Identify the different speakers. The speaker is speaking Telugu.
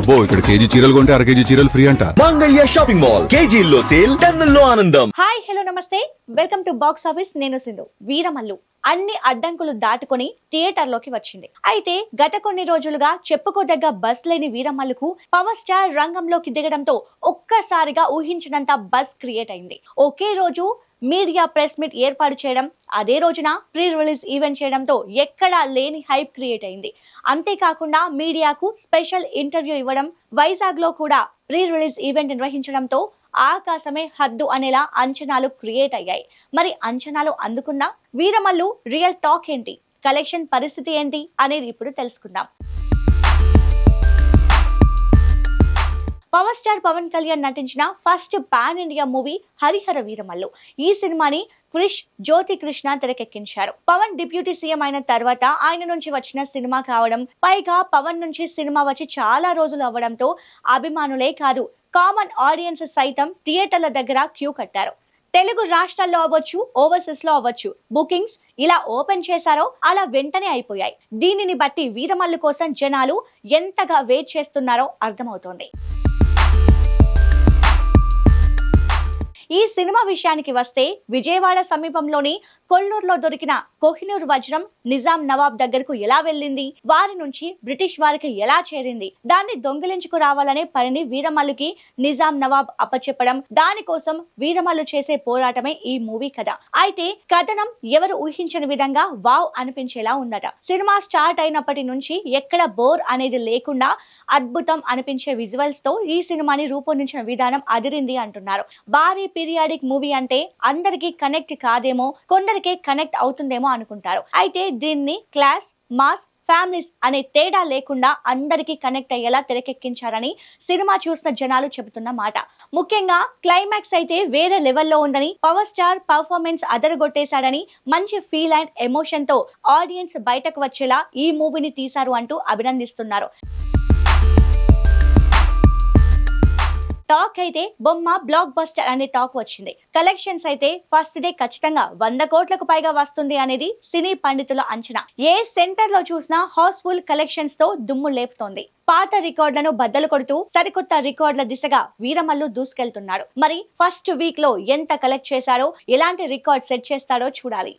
Speaker 1: అబ్బో ఇక్కడ కేజీ చీరలు కొంటే అర కేజీ చీరలు ఫ్రీ అంట.
Speaker 2: Mangalya shopping mall. కేజీల్లో సేల్ టన్నుల్లో ఆనందం.
Speaker 3: హాయ్ హలో నమస్తే. Welcome to box office. నేను సింధు. వీరమల్లు అన్ని అడ్డంకులు దాటుకొని థియేటర్లోకి వచ్చింది. అయితే గత కొన్ని రోజులుగా చెప్పుకోదగ్గ బస్ లేని వీరమల్లుకు పవర్ స్టార్ రంగంలోకి దిగడంతో ఒక్కసారిగా ఊహించినంత బస్ క్రియేట్ అయింది. ఒకే రోజు మీడియా ప్రెస్ మీట్ ఏర్పాటు చేయడం అదే రోజున ప్రీ రిలీజ్ ఈవెంట్ చేయడంతో ఎక్కడా లేని హైప్ క్రియేట్ అయింది. అంతేకాకుండా మీడియాకు స్పెషల్ ఇంటర్వ్యూ ఇవ్వడం వైజాగ్లో కూడా ప్రీ రిలీజ్ ఈవెంట్ నిర్వహించడంతో ఆకాశమే హద్దు అనేలా అంచనాలు క్రియేట్ అయ్యాయి. మరి అంచనాలు అందుకున్న వీరమల్లు రియల్ టాక్ ఏంటి? కలెక్షన్ పరిస్థితి ఏంటి? అనేది ఇప్పుడు తెలుసుకుందాం. పవర్ స్టార్ పవన్ కళ్యాణ్ నటించిన first pan India movie Harihara Veeramallu. ఈ సినిమాని క్రిష్ జ్యోతి కృష్ణ తెరకెక్కించారు. పవన్ డిప్యూటీ సీఎం అయిన తర్వాత ఆయన నుంచి వచ్చిన సినిమా కావడం పైగా పవన్ నుంచి సినిమా వచ్చి చాలా రోజులు అవ్వడంతో అభిమానులే కాదు కామన్ ఆడియన్స్ సైతం థియేటర్ల దగ్గర క్యూ కట్టారు. తెలుగు రాష్ట్రాల్లో అవ్వచ్చు ఓవర్సీస్లో అవ్వచ్చు బుకింగ్స్ ఇలా ఓపెన్ చేశారో అలా వెంటనే అయిపోయాయి. దీనిని బట్టి వీరమల్లు కోసం జనాలు ఎంతగా వెయిట్ చేస్తున్నారో అర్థమవుతోంది. ఈ సినిమా విషయానికి వస్తే విజయవాడ సమీపంలోని కొల్లూరులో దొరికిన కోహినూర్ వజ్రం నిజాం నవాబ్ దగ్గరకు ఎలా వెళ్ళింది? వారి నుంచి బ్రిటిష్ వారికి ఎలా చేరింది? దాన్ని దొంగిలించుకు రావాలనే పనిని వీరమల్లుకి నిజాం నవాబ్ అప్పచెప్పడం దానికోసం వీరమల్లు చేసే పోరాటమే ఈ మూవీ కథ. అయితే కథనం ఎవరు ఊహించని విధంగా వావ్ అనిపించేలా ఉందట సినిమా స్టార్ట్ అయినప్పటి నుంచి ఎక్కడ బోర్ అనేది లేకుండా అద్భుతం అనిపించే విజువల్స్తో ఈ సినిమాని రూపొందించిన విధానం అదిరింది అంటున్నారు. భారీ పీరియాడిక్ మూవీ అంటే అందరికీ కనెక్ట్ కాదేమో కొందరు అందరికీ కనెక్ట్ అవుతుందేమో అనుకుంటారు. అయితే దీన్ని క్లాస్ మాస్ ఫ్యామిలీస్ అనే తేడా లేకుండా అందరికీ కనెక్ట్ అయ్యేలా తెరకెక్కించారని సినిమా చూసిన జనాలు చెబుతున్న మాట ముఖ్యంగా క్లైమాక్స్ అయితే వేరే లెవెల్లో ఉందని పవర్ స్టార్ పర్ఫార్మెన్స్ అదరగొట్టేశాడని మంచి ఫీల్ అండ్ ఎమోషన్తో ఆడియన్స్ బయటకు వచ్చేలా ఈ మూవీని తీశారు అంటూ అభినందిస్తున్నారు. టాక్ అయితే బొమ్మ బ్లాక్ బస్టర్ అనే టాక్ వచ్చింది. కలెక్షన్స్ అయితే ఫస్ట్ డే ఖచ్చితంగా వంద కోట్లకు పైగా వస్తుంది అనేది సినీ పండితుల అంచనా. ఏ సెంటర్లో చూసినా హౌస్ఫుల్ కలెక్షన్స్తో దుమ్ము లేపుతోంది. పాత రికార్డులను బద్దలు కొడుతూ సరికొత్త రికార్డుల దిశగా వీరమల్లు దూసుకెళ్తున్నాడు. మరి ఫస్ట్ వీక్లో ఎంత కలెక్ట్ చేశారో ఎలాంటి రికార్డ్ సెట్ చేస్తాడో చూడాలి.